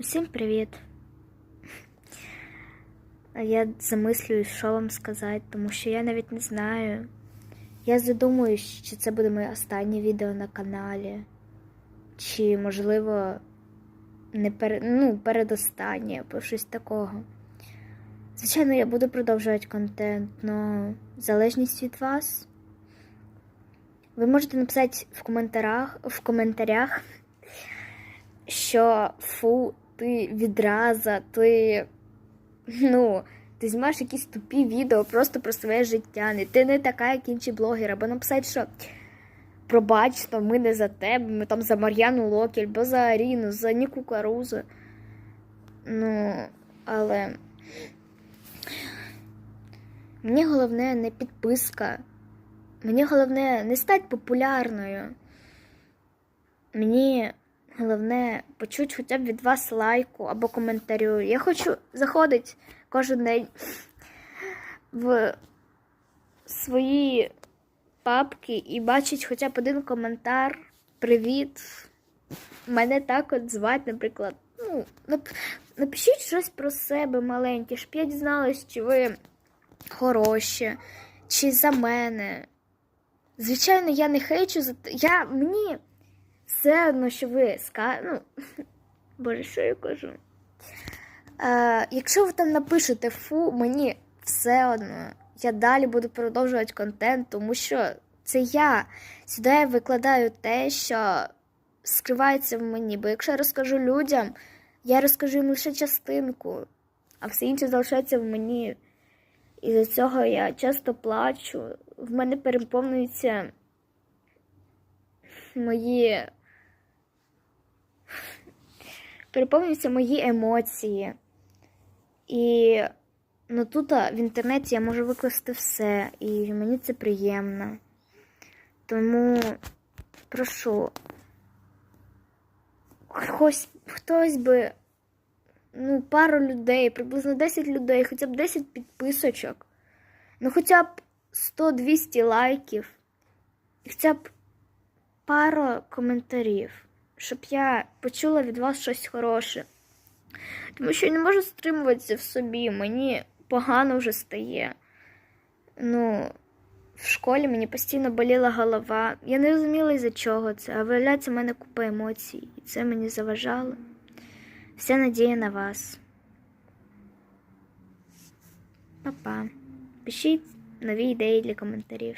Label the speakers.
Speaker 1: Усім привіт. Я замислююсь, що вам сказати, тому що я навіть не знаю. Я задумуюсь, чи це буде моє останнє відео на каналі, чи, можливо, не пер... ну, передостаннє або щось такого. Звичайно, я буду продовжувати контент, але залежність від вас. Ви можете написати в коментарях, в коментарях що фу, ти відраза, ти. Ну, ти знімаєш якісь тупі відео просто про своє життя. Не ти не така, як інші блогери, або написати, що пробач, то ми не за тебе, ми там за Мар'яну Локіль, або за Аріну, за Ніку Карузу. Ну, але мені головне не підписка. Мені головне не стати популярною. Мені головне почути хоча б від вас лайку або коментарю. Я хочу заходити кожен день в свої папки і бачити хоча б один коментар. Привіт. Мене так от звати, наприклад. Ну, нап- напишіть щось про себе маленьке, щоб я дізналась, чи ви хороші, чи за мене. Звичайно, я не хейчу за те. Я мені все одно, що ви ска... ну, Боже, що я кажу? Е, якщо ви там напишете фу, мені все одно. Я далі буду продовжувати контент, тому що це я. Сюди я викладаю те, що скривається в мені. Бо якщо я розкажу людям, я розкажу їм лише частинку, а все інше залишається в мені. І за цього я часто плачу. В мене переповнюються мої. Переповнюються мої емоції. І ну, тут в інтернеті я можу викласти все, і мені це приємно. Тому прошу, хтось, хтось би, ну, пару людей, приблизно 10 людей, хоча б 10 підписочок, ну хоча б 100-200 лайків, і хоча б пару коментарів, щоб я почула від вас щось хороше. Тому що я не можу стримуватися в собі, мені погано вже стає. Ну, в школі мені постійно боліла голова. Я не розуміла, із-за чого це, а виявляється, в мене купа емоцій, і це мені заважало. Вся надія на вас. Па-па. Пишіть нові ідеї для коментарів.